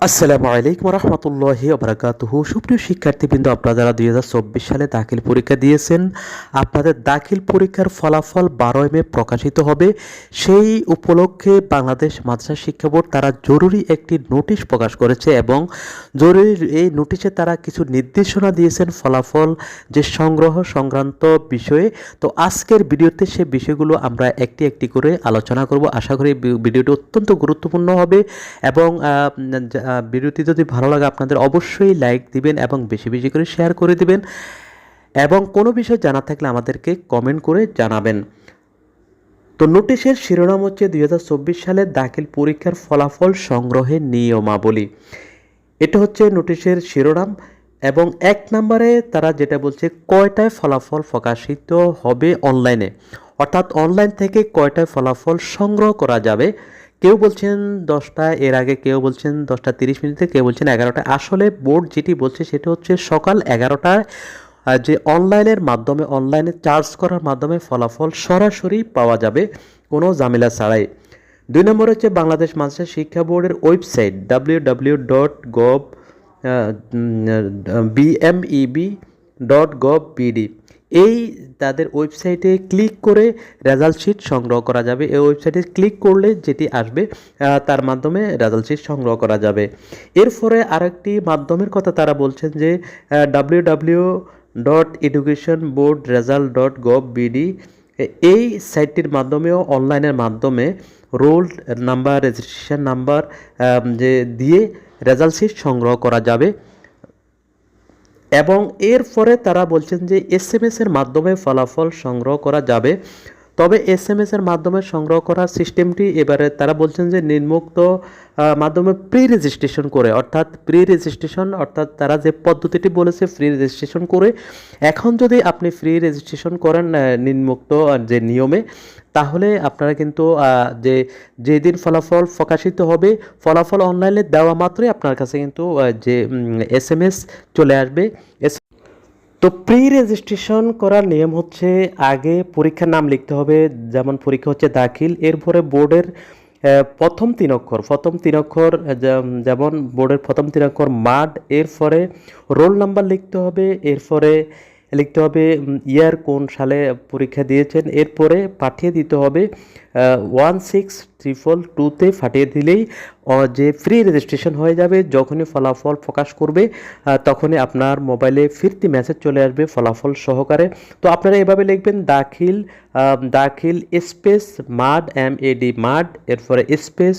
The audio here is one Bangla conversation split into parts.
আসসালামু আলাইকুম রহমতুল্লাহি আবরাকাতুহ সুপ্রিয় শিক্ষার্থীবৃন্দ, আপনারা যারা দুই হাজার চব্বিশ সালে দাখিল পরীক্ষা দিয়েছেন, আপনাদের দাখিল পরীক্ষার ফলাফল বারোই মে প্রকাশিত হবে। সেই উপলক্ষে বাংলাদেশ মাদ্রাসা শিক্ষা বোর্ড তারা জরুরি একটি নোটিশ প্রকাশ করেছে এবং জরুরি এই নোটিশে তারা কিছু নির্দেশনা দিয়েছেন ফলাফল যে সংগ্রহ সংক্রান্ত বিষয়ে। তো আজকের ভিডিওতে সে বিষয়গুলো আমরা একটি একটি করে আলোচনা করব। আশা করি ভিডিওটি অত্যন্ত গুরুত্বপূর্ণ হবে এবং ভিডিওটি যদি ভালো লাগে, আপনাদের অবশ্যই লাইক দিবেন এবং বেশি বেশি করে শেয়ার করে দিবেন। এবং কোনো বিষয় জানা থাকলে আমাদেরকে কমেন্ট করে জানাবেন। তো নোটিশের শিরোনাম হচ্ছে দুই হাজার চব্বিশ সালে দাখিল পরীক্ষার ফলাফল সংগ্রহের নিয়মাবলী। এটা হচ্ছে নোটিশের শিরোনাম এবং এক নম্বরে তারা যেটা বলছে, কয়টায় ফলাফল প্রকাশিত হবে অনলাইনে অর্থাৎ অনলাইন থেকে কয়টায় ফলাফল সংগ্রহ করা যাবে? কেউ বলছেন দশটা, এর আগে কেউ বলছেন দশটা তিরিশ মিনিটে কেউ বলছেন এগারোটা। আসলে বোর্ড যেটি বলছে সেটা হচ্ছে সকাল এগারোটায় যে অনলাইনের মাধ্যমে, অনলাইনে চার্জ করার মাধ্যমে ফলাফল সরাসরি পাওয়া যাবে কোনো ঝামেলা ছাড়াই। দুই নম্বর হচ্ছে বাংলাদেশ মাদ্রাসা শিক্ষা বোর্ডের website W W dot gov BMEB dot gov BD এই তাদের ওয়েবসাইটে ক্লিক করে রেজাল্ট শিট সংগ্রহ করা যাবে। এই ওয়েবসাইটে ক্লিক করলে যেটি আসবে তার মাধ্যমে রেজাল্ট শিট সংগ্রহ করা যাবে। এরপরে আরেকটি মাধ্যমের কথা তারা বলছেন যে W W dot education board result dot gov BD এই সাইটটির মাধ্যমেও অনলাইনের মাধ্যমে রোল নাম্বার রেজিস্ট্রেশন নাম্বার যে দিয়ে রেজাল্ট শিট সংগ্রহ করা যাবে। এবং এরপরে তারা বলছেন যে এস এম এর মাধ্যমে ফলাফল সংগ্রহ করা যাবে। তবে এস এম এর মাধ্যমে সংগ্রহ করার সিস্টেমটি এবারে তারা বলছেন যে আহ, মাধ্যমে প্রি রেজিস্ট্রেশন করে অর্থাৎ প্রি রেজিস্ট্রেশন অর্থাৎ তারা যে পদ্ধতিটি বলেছে ফ্রি রেজিস্ট্রেশন করে। এখন যদি আপনি ফ্রি রেজিস্ট্রেশন করেন আহ, যে নিয়মে তাহলে আপনারা কিন্তু যে যেদিন ফলাফল প্রকাশিত হবে ফলাফল অনলাইনে দেওয়া মাত্রই আপনার কাছে কিন্তু যে এস এম এস চলে আসবে। এস- তো প্রি রেজিস্ট্রেশন করার নিয়ম হচ্ছে আগে পরীক্ষার নাম লিখতে হবে, যেমন পরীক্ষা হচ্ছে দাখিল, এরপরে বোর্ডের প্রথম তিন অক্ষর, প্রথম তিন অক্ষর যেমন বোর্ডের প্রথম তিন অক্ষর মাড এরপরে রোল নাম্বার লিখতে হবে, এরপরে লিখতে হবে ইয়ার কোন সালে পরীক্ষা দিয়েছেন। এরপরে পাঠিয়ে দিতে হবে ওয়ান সিক্স ট্রিপল টুতে ফাটিয়ে দিলেই যে ফ্রি রেজিস্ট্রেশন হয়ে যাবে, যখনই ফলাফল প্রকাশ করবে তখনই আপনার মোবাইলে ফিরতি মেসেজ চলে আসবে ফলাফল সহকারে। তো আপনারা এভাবে লিখবেন, দাখিল দাখিল space mad, M A D mad, এরপরে স্পেস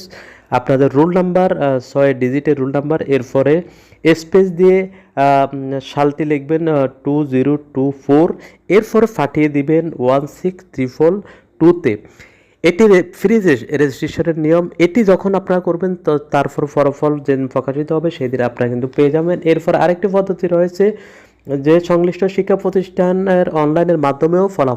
আপনাদের রোল নাম্বার ছয় ডিজিটের রোল নাম্বার, এরপরে স্পেস দিয়ে সালটি লিখবেন টু জিরো টু ফোর এরপরে পাঠিয়ে দিবেন ওয়ান সিক্স ট্রিপল টুতে এটি ফ্রি রেজিস্ট্রেশনের নিয়ম। এটি যখন আপনারা করবেন, তো তারপর ফলাফল যেদিন প্রকাশিত হবে সেই সেদিন আপনারা কিন্তু পেয়ে যাবেন। এরপর আরেকটি পদ্ধতি রয়েছে, যে সংশ্লিষ্ট শিক্ষা প্রতিষ্ঠানের অনলাইনের মাধ্যমেও ফলাফল